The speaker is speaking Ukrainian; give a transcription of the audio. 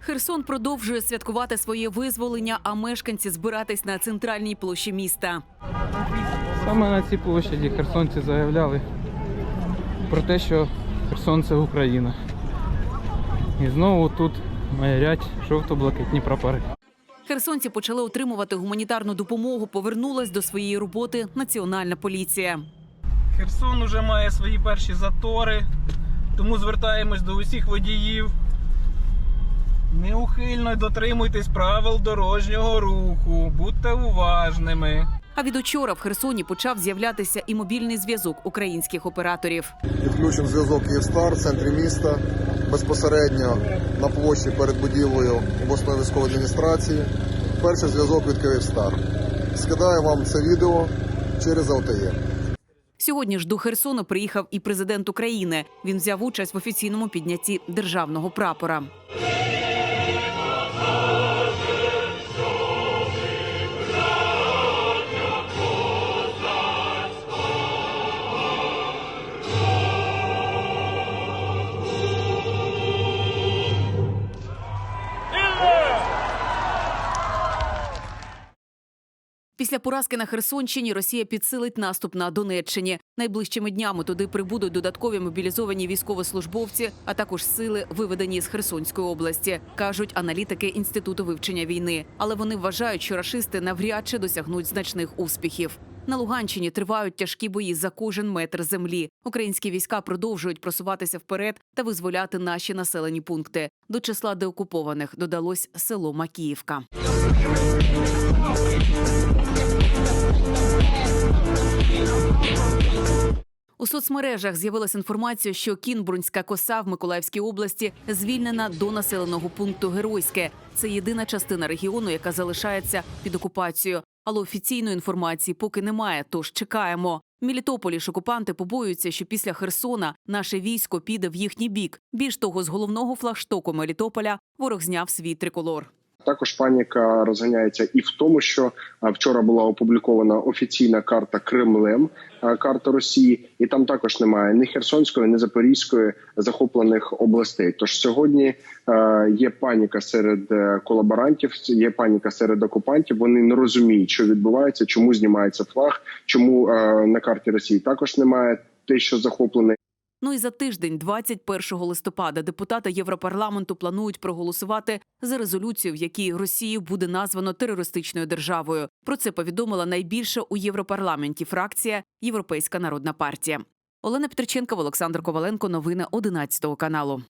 Херсон продовжує святкувати своє визволення, а мешканці збиратись на центральній площі міста. Саме на цій площаді херсонці заявляли про те, що Херсон це Україна. І знову тут маярять жовто-блакитні прапори. Херсонці почали отримувати гуманітарну допомогу. Повернулась до своєї роботи Національна поліція. Херсон уже має свої перші затори, тому звертаємось до усіх водіїв. Неухильно дотримуйтесь правил дорожнього руху, будьте уважними. А від учора в Херсоні почав з'являтися і мобільний зв'язок українських операторів. Підключив зв'язок Київстар в центрі міста безпосередньо на площі перед будівлею обласної військової адміністрації. Перший зв'язок від Київстар. Скидаю вам це відео через ЛТЕ. Сьогодні ж до Херсону приїхав і президент України. Він взяв участь в офіційному піднятті державного прапора. Після поразки на Херсонщині Росія підсилить наступ на Донеччині. Найближчими днями туди прибудуть додаткові мобілізовані військовослужбовці, а також сили, виведені з Херсонської області, кажуть аналітики інституту вивчення війни. Але вони вважають, що рашисти навряд чи досягнуть значних успіхів. На Луганщині тривають тяжкі бої за кожен метр землі. Українські війська продовжують просуватися вперед та визволяти наші населені пункти. До числа деокупованих додалось село Макіївка. У соцмережах з'явилася інформація, що Кінбурнська коса в Миколаївській області звільнена до населеного пункту Геройське. Це єдина частина регіону, яка залишається під окупацією. Але офіційної інформації поки немає. Тож чекаємо. Мілітополі ж окупанти побоюються, що після Херсона наше військо піде в їхній бік. Більш того, з головного флагштоку Мелітополя ворог зняв свій триколор. Також паніка розганяється і в тому, що вчора була опублікована офіційна карта Кремлем, карта Росії, і там також немає ні Херсонської, ні Запорізької захоплених областей. Тож сьогодні е, є паніка серед е, колаборантів, є паніка серед окупантів. Вони не розуміють, що відбувається, чому знімається флаг, чому е, на карті Росії також немає те, що захоплене. Ну і за тиждень, 21 листопада, депутати Європарламенту планують проголосувати за резолюцію, в якій Росію буде названо терористичною державою. Про це повідомила найбільша у Європарламенті фракція Європейська народна партія. Олена Петриченкова, Олександр Коваленко. Новини 11 каналу.